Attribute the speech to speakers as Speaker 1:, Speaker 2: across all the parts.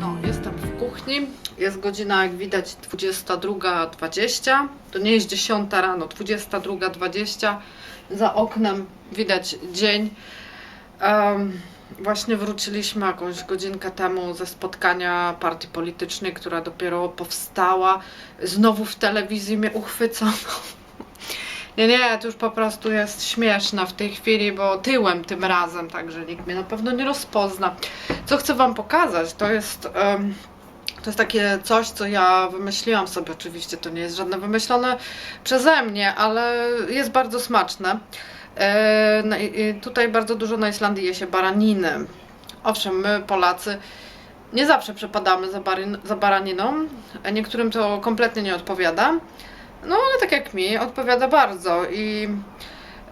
Speaker 1: No, jestem w kuchni. Jest godzina, jak widać, 22.20. To nie jest 10 rano, 22.20. Za oknem widać dzień. Em, właśnie wróciliśmy jakąś godzinkę temu ze spotkania partii politycznej, która dopiero powstała. Znowu w telewizji mnie uchwycono. Nie, nie, to już po prostu jest śmieszne w tej chwili, bo tyłem tym razem, także nikt mnie na pewno nie rozpozna. Co chcę Wam pokazać, to jest, em, to jest takie coś, co ja wymyśliłam sobie. Oczywiście to nie jest żadne wymyślone przeze mnie, ale jest bardzo smaczne. E, i tutaj bardzo dużo na Islandii je się baraniny. Owszem, my Polacy nie zawsze przepadamy za, za baraniną. a Niektórym to kompletnie nie odpowiada. No ale tak jak mi, odpowiada bardzo. I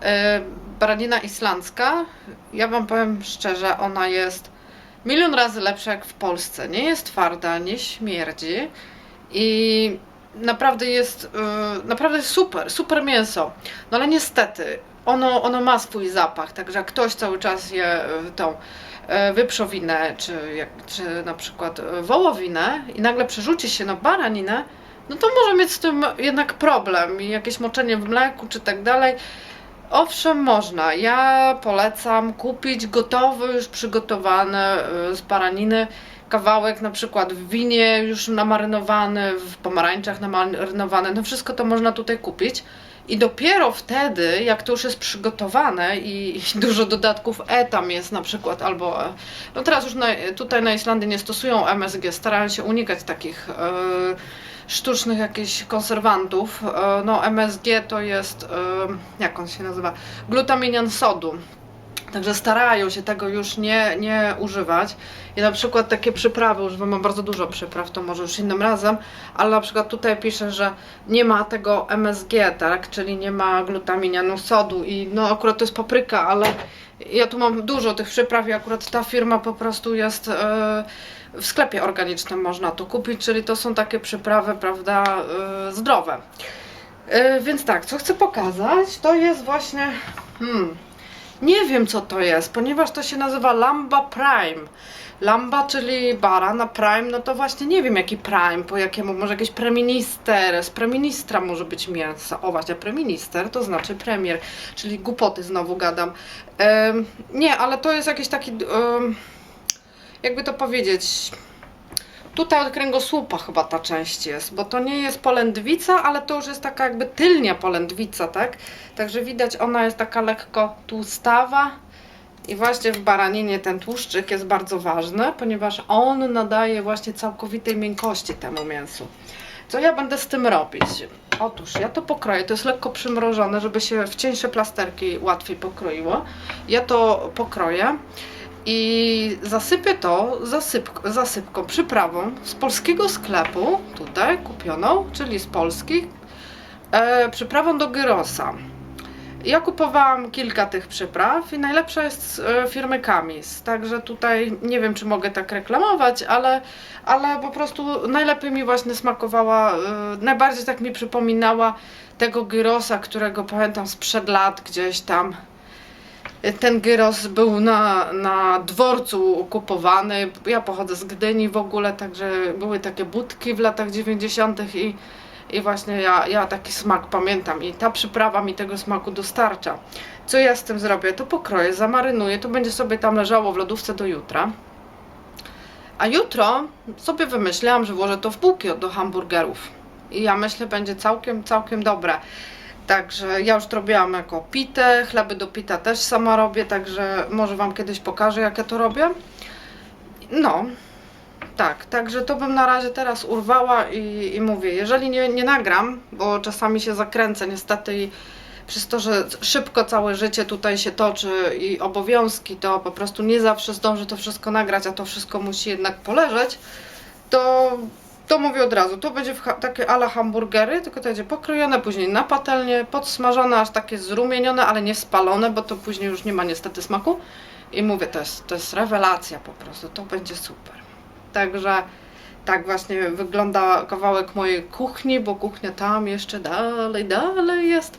Speaker 1: e, baranina islandzka, ja Wam powiem szczerze, ona jest milion razy lepsza jak w Polsce. Nie jest twarda, nie śmierdzi i naprawdę jest, e, naprawdę super, super mięso. No ale niestety, ono, ono ma swój zapach, także jak ktoś cały czas je tą e, wyprzowinę, czy, jak, czy na przykład wołowinę i nagle przerzuci się na baraninę, no to może mieć z tym jednak problem i jakieś moczenie w mleku czy tak dalej. Owszem, można. Ja polecam kupić gotowy, już przygotowany z baraniny kawałek, na przykład w winie już namarynowany, w pomarańczach namarynowany. No wszystko to można tutaj kupić. I dopiero wtedy, jak to już jest przygotowane i, i dużo dodatków E tam jest na przykład, albo e, no teraz już na, tutaj na Islandii nie stosują MSG, starają się unikać takich e, sztucznych jakichś konserwantów. E, No MSG to jest, e, jak on się nazywa, glutaminian sodu. Także starają się tego już nie, nie używać. I na przykład takie przyprawy, używam mam bardzo dużo przypraw, to może już innym razem, ale na przykład tutaj pisze, że nie ma tego MSG, tak, czyli nie ma glutaminianu sodu i no akurat to jest papryka, ale ja tu mam dużo tych przypraw i akurat ta firma po prostu jest e, w sklepie organicznym można to kupić, czyli to są takie przyprawy, prawda, e, zdrowe. E, więc tak, co chcę pokazać, to jest właśnie, hmm, nie wiem co to jest, ponieważ to się nazywa Lamba Prime. Lamba, czyli baran, a Prime, no to właśnie nie wiem jaki Prime, po jakiemu, może jakiś preminister, z preministra może być mięso. O właśnie, preminister to znaczy premier, czyli głupoty znowu gadam. Em, nie, ale to jest jakiś taki, em, jakby to powiedzieć, tutaj od kręgosłupa chyba ta część jest, bo to nie jest polędwica, ale to już jest taka jakby tylnia polędwica, tak? Także widać, ona jest taka lekko tłustawa. I właśnie w baraninie ten tłuszczyk jest bardzo ważny, ponieważ on nadaje właśnie całkowitej miękkości temu mięsu. Co ja będę z tym robić? Otóż ja to pokroję, to jest lekko przymrożone, żeby się w cieńsze plasterki łatwiej pokroiło. Ja to pokroję i zasypię to zasypk, zasypką, przyprawą z polskiego sklepu, tutaj kupioną, czyli z polskich, e, przyprawą do gyrosa. Ja kupowałam kilka tych przypraw i najlepsza jest z e, firmy Kamis, także tutaj nie wiem, czy mogę tak reklamować, ale, ale po prostu najlepiej mi właśnie smakowała, e, najbardziej tak mi przypominała tego gyrosa, którego pamiętam sprzed lat gdzieś tam. Ten gyros był na, na dworcu kupowany. Ja pochodzę z Gdyni w ogóle, także były takie budki w latach 90. i i właśnie ja, ja taki smak pamiętam i ta przyprawa mi tego smaku dostarcza. Co ja z tym zrobię? To pokroję, zamarynuję, to będzie sobie tam leżało w lodówce do jutra. A jutro sobie wymyślałam, że włożę to w bułki do hamburgerów. I ja myślę, będzie całkiem, całkiem dobre. Także ja już robiłam jako pitę, chleby do pita też sama robię, także może Wam kiedyś pokażę, jak ja to robię. No, tak, także to bym na razie teraz urwała i, i mówię, jeżeli nie, nie nagram, bo czasami się zakręcę niestety i przez to, że szybko całe życie tutaj się toczy i obowiązki, to po prostu nie zawsze zdążę to wszystko nagrać, a to wszystko musi jednak poleżeć, to, to mówię od razu, to będzie takie ala hamburgery, tylko to będzie pokrojone, później na patelnię, podsmażone, aż takie zrumienione, ale nie spalone, bo to później już nie ma niestety smaku. I mówię, to jest, to jest rewelacja po prostu, to będzie super. Także tak właśnie wygląda kawałek mojej kuchni, bo kuchnia tam jeszcze dalej, dalej jest,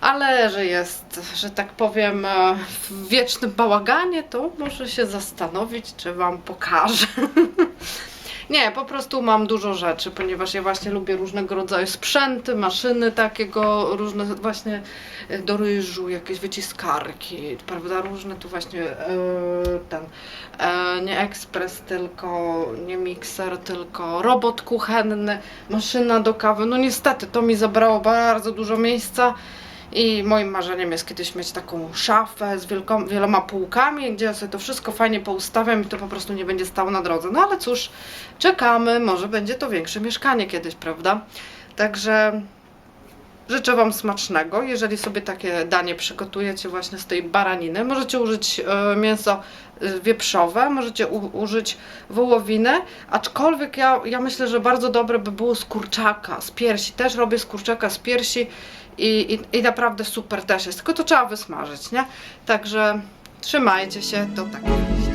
Speaker 1: ale że jest, że tak powiem, e, w wiecznym bałaganie, to może się zastanowić, czy Wam pokażę. Nie, po prostu mam dużo rzeczy, ponieważ ja właśnie lubię różnego rodzaju sprzęty, maszyny takiego, różne właśnie e, do ryżu, jakieś wyciskarki, prawda, różne tu właśnie e, ten, e, nie ekspres, tylko nie mikser, tylko robot kuchenny, maszyna do kawy, no niestety to mi zabrało bardzo dużo miejsca i moim marzeniem jest kiedyś mieć taką szafę z wielką, wieloma półkami, gdzie ja sobie to wszystko fajnie poustawiam i to po prostu nie będzie stało na drodze. No ale cóż, czekamy, może będzie to większe mieszkanie kiedyś, prawda? Także życzę Wam smacznego. Jeżeli sobie takie danie przygotujecie właśnie z tej baraniny, możecie użyć e, mięso e, wieprzowe, możecie użyć wołowiny, aczkolwiek ja, ja myślę, że bardzo dobre by było z kurczaka, z piersi. Też robię z kurczaka, z piersi i, i, i naprawdę super też jest, tylko to trzeba wysmażyć, nie? Także trzymajcie się, do takiej